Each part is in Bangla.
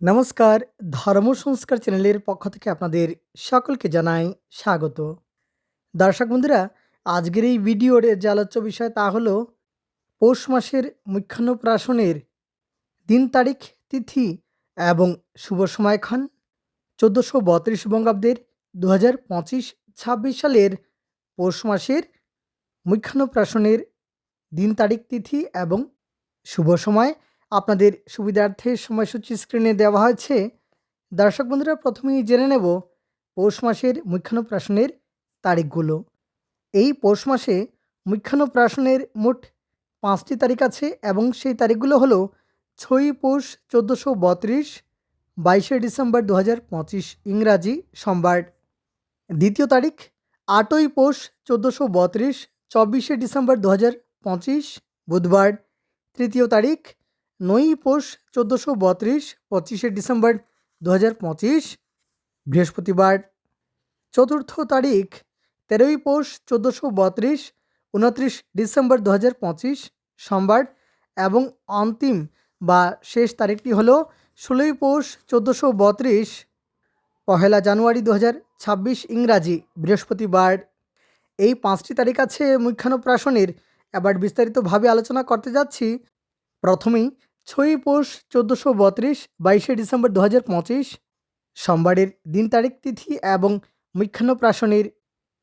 নমস্কার। ধর্ম সংস্কার চ্যানেলের পক্ষ থেকে আপনাদের সকলকে জানাই স্বাগত। দর্শক বন্ধুরা, আজকের এই ভিডিওর যে আলোচ্য বিষয় তা হলো পৌষ মাসের মুখ্যান্নপ্রাশনের দিন তারিখ, তিথি এবং শুভ সময়ক্ষণ। চোদ্দোশো বত্রিশ বঙ্গাব্দের দু হাজার পঁচিশ ছাব্বিশ সালের পৌষ মাসের মুখ্যান্নপ্রাশনের দিন তারিখ, তিথি এবং শুভ সময় আপনাদের সুবিধার্থে সময়সূচি স্ক্রিনে দেওয়া হয়েছে। দর্শক বন্ধুরা, প্রথমেই জেনে নেব পৌষ মাসের মুখ্যান্নপ্রাশনের তারিখগুলো। এই পৌষ মাসে মুখ্যান্নপ্রাশনের মোট পাঁচটি তারিখ আছে এবং সেই তারিখগুলো হলো ছয়ই পৌষ চোদ্দোশো বত্রিশ, বাইশে ডিসেম্বর দু হাজার পঁচিশ ইংরাজি সোমবার দ্বিতীয় তারিখ আটই পৌষ চোদ্দোশো বত্রিশ, চব্বিশে ডিসেম্বর দু হাজার পঁচিশ বুধবার। তৃতীয় তারিখ নয়ই পৌষ চোদ্দোশো বত্রিশ, পঁচিশে ডিসেম্বর দু হাজার পঁচিশ, বৃহস্পতিবার। চতুর্থ তারিখ, তেরোই পৌষ চোদ্দোশো বত্রিশ, উনত্রিশ ডিসেম্বর দু হাজার পঁচিশ, সোমবার এবং অন্তিম বা শেষ তারিখটি হলো ষোলোই পৌষ চোদ্দোশো বত্রিশ, পহেলা জানুয়ারি দু হাজার ছাব্বিশ ইংরাজি, বৃহস্পতিবার। এই পাঁচটি তারিখ আছে মুখ্যান্নপ্রাশনের এবার বিস্তারিতভাবে আলোচনা করতে যাচ্ছি। প্রথমেই ছয়ই পৌষ চোদ্দোশো বত্রিশ, বাইশে ডিসেম্বর দু হাজার পঁচিশ। সোমবারের দিন তারিখ তিথি এবং মুখ্যান্নপ্রাশনের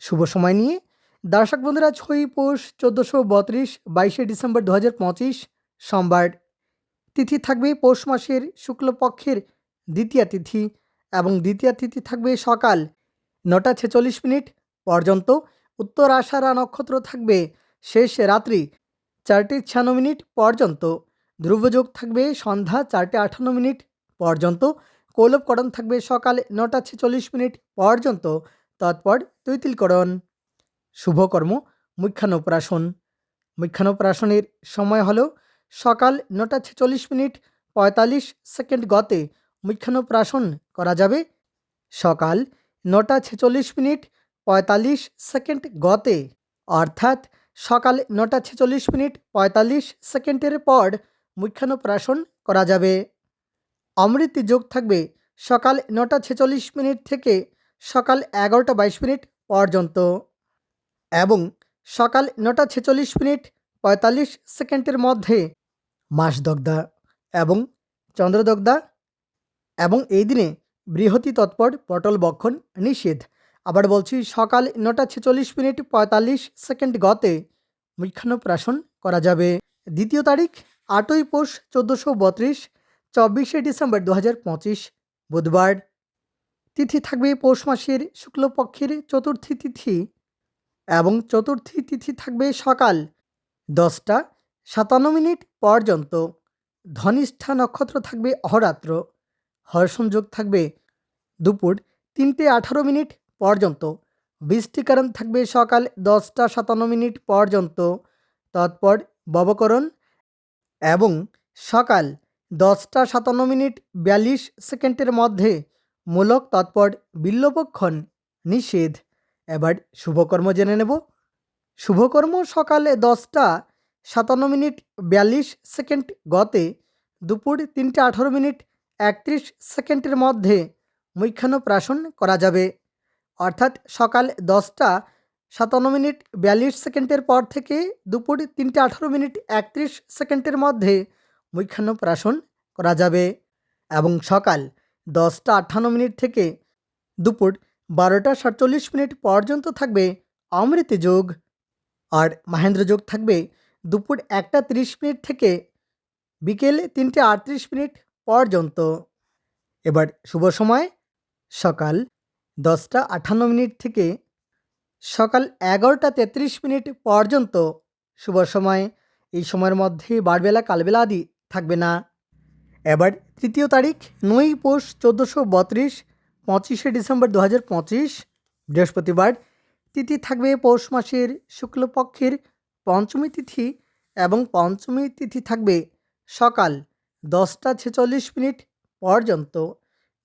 শুভ সময় নিয়ে। দর্শক বন্ধুরা, ছয়ই পৌষ চোদ্দোশো বত্রিশ, বাইশে ডিসেম্বর দু হাজার পঁচিশ, সোমবার তিথি থাকবে পৌষ মাসের শুক্লপক্ষের দ্বিতীয় তিথি এবং দ্বিতীয় তিথি থাকবে সকাল নটা ছেচল্লিশ মিনিট পর্যন্ত। উত্তর আষাঢ়া নক্ষত্র থাকবে শেষ রাত্রি চারটে ছিয়ান্ন মিনিট পর্যন্ত। ধ্রুবযোগ থাকবে সন্ধ্যা চারটে আটান্ন মিনিট পর্যন্ত কৌলবকরণ থাকবে সকাল নটা ছেচল্লিশ মিনিট পর্যন্ত। তৎপর তৈতিলকরণ শুভকর্ম মুখ্যান্নপ্রাশন মুখ্যান্নপ্রাশনের সময় হলো সকাল নটা ছেচল্লিশ মিনিট পঁয়তাল্লিশ সেকেন্ড গতে মুখ্যান্নপ্রাশন করা যাবে। সকাল নটা ছেচল্লিশ মিনিট পঁয়তাল্লিশ সেকেন্ড গতে, অর্থাৎ সকাল নটা ছেচল্লিশ মিনিট পঁয়তাল্লিশ সেকেন্ডের পর মুখ্যান্নপ্রাশন করা যাবে। অমৃতি যোগ থাকবে সকাল নটা ছেচল্লিশ মিনিট থেকে সকাল এগারোটা বাইশ মিনিট পর্যন্ত এবং সকাল নটা ছেচল্লিশ মিনিট পঁয়তাল্লিশ সেকেন্ডের মধ্যে মাসদগ্ধা এবং চন্দ্রদগ্ধা এবং এই দিনে বৃহতি তৎপর পটল বক্ষণ নিষেধ আবার বলছি সকাল নটা ছেচল্লিশ মিনিট পঁয়তাল্লিশ সেকেন্ড গতে মুখ্যান্নপ্রাশন করা যাবে। দ্বিতীয় তারিখ আটই পৌষ চোদ্দোশো বত্রিশ, চব্বিশে ডিসেম্বর দু পঁচিশ, বুধবার। তিথি থাকবে পৌষ মাসের শুক্লপক্ষের চতুর্থী তিথি এবং চতুর্থী তিথি থাকবে সকাল দশটা সাতান্ন মিনিট পর্যন্ত। ধনিষ্ঠা নক্ষত্র থাকবে অহরাত্র। হর্ষণযোগ থাকবে দুপুর তিনটে আঠারো মিনিট পর্যন্ত। বৃষ্টিকরণ থাকবে সকাল দশটা সাতান্ন মিনিট পর্যন্ত। তৎপর ববকরণ এবং সকাল দশটা সাতান্ন মিনিট বিয়াল্লিশ সেকেন্ডের মধ্যে মূলক তৎপর বিল্লবক্ষণ নিষেধ। এবার শুভকর্ম জেনে নেব। শুভকর্ম সকালে দশটা সাতান্ন মিনিট বিয়াল্লিশ সেকেন্ড গতে দুপুর তিনটে আঠারো মিনিট একত্রিশ সেকেন্ডের মধ্যে মুখ্যান্নপ্রাশন করা যাবে। অর্থাৎ সকাল দশটা সাতান্ন মিনিট বিয়াল্লিশ সেকেন্ডের পর থেকে দুপুর তিনটে আঠারো মিনিট একত্রিশ সেকেন্ডের মধ্যে মুখ্যান্নপ্রাশন করা যাবে এবং সকাল দশটা আটান্ন মিনিট থেকে দুপুর বারোটা সাতচল্লিশ মিনিট পর্যন্ত থাকবে অমৃত যোগ। আর মাহেন্দ্র যোগ থাকবে দুপুর একটা তিরিশ মিনিট থেকে বিকেল তিনটে আটত্রিশ মিনিট পর্যন্ত। এবার শুভ সময়। সকাল দশটা আটান্ন মিনিট থেকে সকাল এগারোটা তেত্রিশ মিনিট পর্যন্ত শুভ সময়। এই সময়ের মধ্যে বারবেলা, কালবেলা আদি থাকবে না। এবার তৃতীয় তারিখ নয়ই পৌষ চোদ্দোশো বত্রিশ, পঁচিশে ডিসেম্বর দু হাজার পঁচিশ, বৃহস্পতিবার। তিথি থাকবে পৌষ মাসের শুক্লপক্ষের পঞ্চমী তিথি এবং পঞ্চমী তিথি থাকবে সকাল দশটা ছেচল্লিশ মিনিট পর্যন্ত।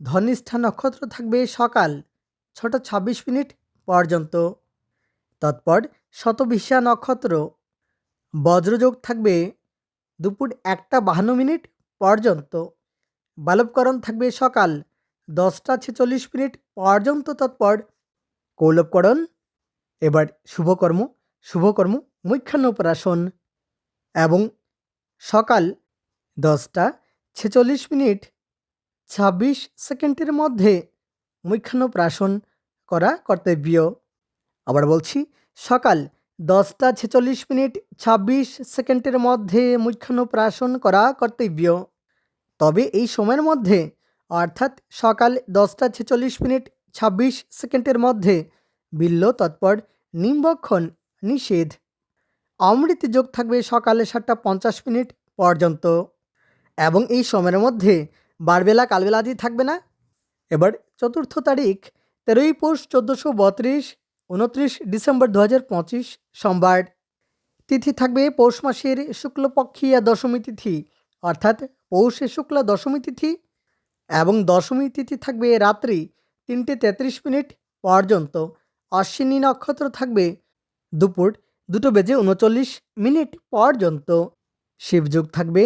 ধনিষ্ঠা নক্ষত্র থাকবে সকাল ছটা ছাব্বিশ মিনিট পর্যন্ত। তৎপর শতবিশা নক্ষত্র। বজ্রযোগ থাকবে দুপুর একটা বাহান্ন মিনিট পর্যন্ত। বালবকরণ থাকবে সকাল দশটা ছেচল্লিশ মিনিট পর্যন্ত তৎপর। কৌলবকরণ, এবার শুভকর্ম শুভকর্ম মুখ্যান্নপ্রাশন এবং সকাল দশটা ছেচল্লিশ মিনিট ছাব্বিশ সেকেন্ডের মধ্যে মুখ্যান্নপ্রাশন করা কর্তব্য। আবার বলছি, সকাল দশটা ছেচল্লিশ মিনিট ছাব্বিশ সেকেন্ডের মধ্যে মুখ্যান্নপ্রাশন করা কর্তব্য। তবে এই সময়ের মধ্যে, অর্থাৎ সকাল দশটা ছেচল্লিশ মিনিট ছাব্বিশ সেকেন্ডের মধ্যে বিল্ল তৎপর, নিম্বক্ষণ নিষেধ। অমৃত যোগ থাকবে সকালে সাতটা পঞ্চাশ মিনিট পর্যন্ত। এবং এই সময়ের মধ্যে, বারবেলা কালবেলা আদি থাকবে না? এবার চতুর্থ তারিখ, তেরোই পৌষ চোদ্দোশো বত্রিশ উনত্রিশ ডিসেম্বর দু হাজার পঁচিশ সোমবার। তিথি থাকবে পৌষ মাসের শুক্লপক্ষিয়া দশমী তিথি, অর্থাৎ পৌষে শুক্লা দশমী তিথি এবং দশমী তিথি থাকবে রাত্রি তিনটে তেত্রিশ মিনিট পর্যন্ত। অশ্বিনী নক্ষত্র থাকবে দুপুর দুটো বেজে উনচল্লিশ মিনিট পর্যন্ত। শিবযুগ থাকবে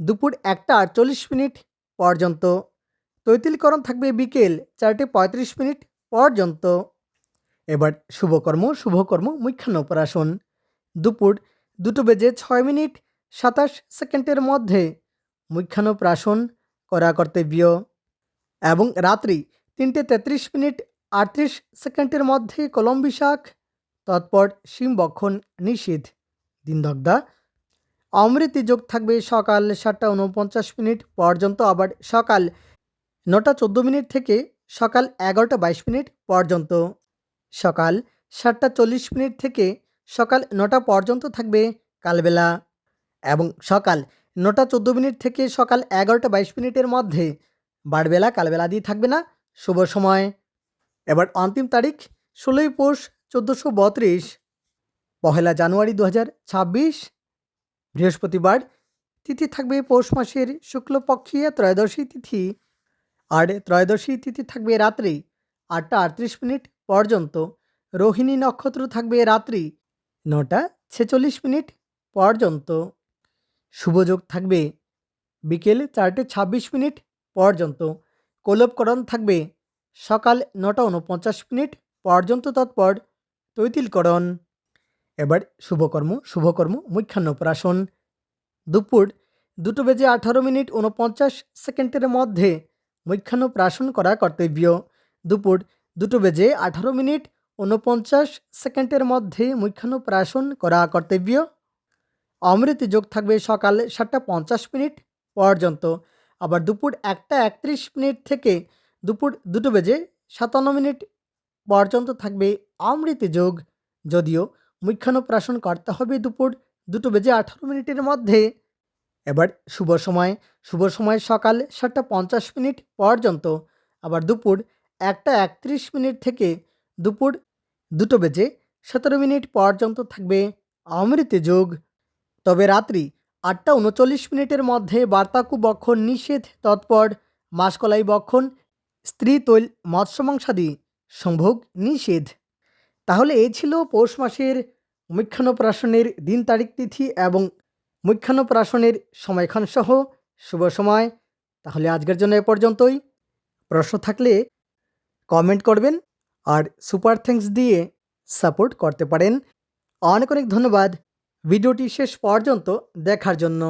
দুপুর একটা আটচল্লিশ মিনিট পর্যন্ত। তৈতিলকরণ থাকবে বিকেল চারটে পঁয়ত্রিশ মিনিট পর্যন্ত। এবার শুভকর্ম শুভকর্ম মুখ্যান্নপ্রাশন দুপুর দুটো বেজে ছয় মিনিট সাতাশ সেকেন্ডের মধ্যে মুখ্যান্নপ্রাশন করা কর্তব্য এবং রাত্রি তিনটে তেত্রিশ মিনিট আটত্রিশ সেকেন্ডের মধ্যে কলম্বি শাক তৎপর শিমবক্ষণ নিষেধ দিনদগ্ধা অমৃতি যোগ থাকবে সকাল সাতটা উনপঞ্চাশ মিনিট পর্যন্ত, আবার সকাল নটা চোদ্দ মিনিট থেকে সকাল এগারোটা বাইশ মিনিট পর্যন্ত। সকাল সাতটা চল্লিশ মিনিট থেকে সকাল নটা পর্যন্ত থাকবে কালবেলা এবং সকাল নটা চোদ্দ মিনিট থেকে সকাল এগারোটা বাইশ মিনিটের মধ্যে বারবেলা কালবেলা দিয়ে থাকবে না, শুভ সময়। এবার অন্তিম তারিখ ষোলোই পৌষ চোদ্দোশো বত্রিশ, পহেলা জানুয়ারি দু হাজার ছাব্বিশ, বৃহস্পতিবার তিথি থাকবে পৌষ মাসের শুক্লপক্ষীয় ত্রয়োদশী তিথি। আর ত্রয়োদশী তিথি থাকবে রাত্রি আটটা আটত্রিশ মিনিট পর্যন্ত রোহিণী নক্ষত্র থাকবে রাত্রি নটা ছেচল্লিশ মিনিট পর্যন্ত। শুভযোগ থাকবে বিকেল চারটে ছাব্বিশ মিনিট পর্যন্ত। কলবকরণ থাকবে সকাল নটা উনপঞ্চাশ মিনিট পর্যন্ত তৎপর তৈতিলকরণ। এবার শুভকর্ম শুভকর্ম মুখ্যান্নপ্রাশন দুপুর দুটো বেজে আঠারো মিনিট উনপঞ্চাশ সেকেন্ডের মধ্যে মুখ্যান্নপ্রাশন করা কর্তব্য। দুপুর দুটো বেজে আঠারো মিনিট উনপঞ্চাশ সেকেন্ডের মধ্যে মুখ্যান্নপ্রাশন করা কর্তব্য। অমৃত যোগ থাকবে সকাল সাতটা পঞ্চাশ মিনিট পর্যন্ত। আবার দুপুর একটা একত্রিশ মিনিট থেকে দুপুর দুটো বেজে সাতান্ন মিনিট পর্যন্ত থাকবে অমৃত যোগ। যদিও মুখ্যান্নপ্রাশন করতে হবে দুপুর দুটো বেজে আঠারো মিনিটের মধ্যে। এবার শুভ সময়। শুভ সময় সকাল সাতটা পঞ্চাশ মিনিট পর্যন্ত। আবার দুপুর একটা একত্রিশ মিনিট থেকে দুপুর দুটো বেজে সতেরো মিনিট পর্যন্ত থাকবে অমৃত যোগ। তবে রাত্রি আটটা উনচল্লিশ মিনিটের মধ্যে বার্তাকু বক্ষণ নিষেধ, তৎপর মাসকলাই বক্ষণ, স্ত্রী তৈল মৎস্যমাংসাদি সম্ভোগ নিষেধ। তাহলে এই ছিল পৌষ মাসের মুখ্যান্নপ্রাশনের দিন তারিখ তিথি এবং মুখ্যান্নপ্রাশনের সময়ক্ষণ সহ শুভ সময়। তাহলে আজকের জন্য এ পর্যন্তই। প্রশ্ন থাকলে কমেন্ট করবেন আর সুপার থ্যাঙ্কস দিয়ে সাপোর্ট করতে পারেন। অনেক অনেক ধন্যবাদ। ভিডিওটি শেষ পর্যন্ত দেখার জন্য।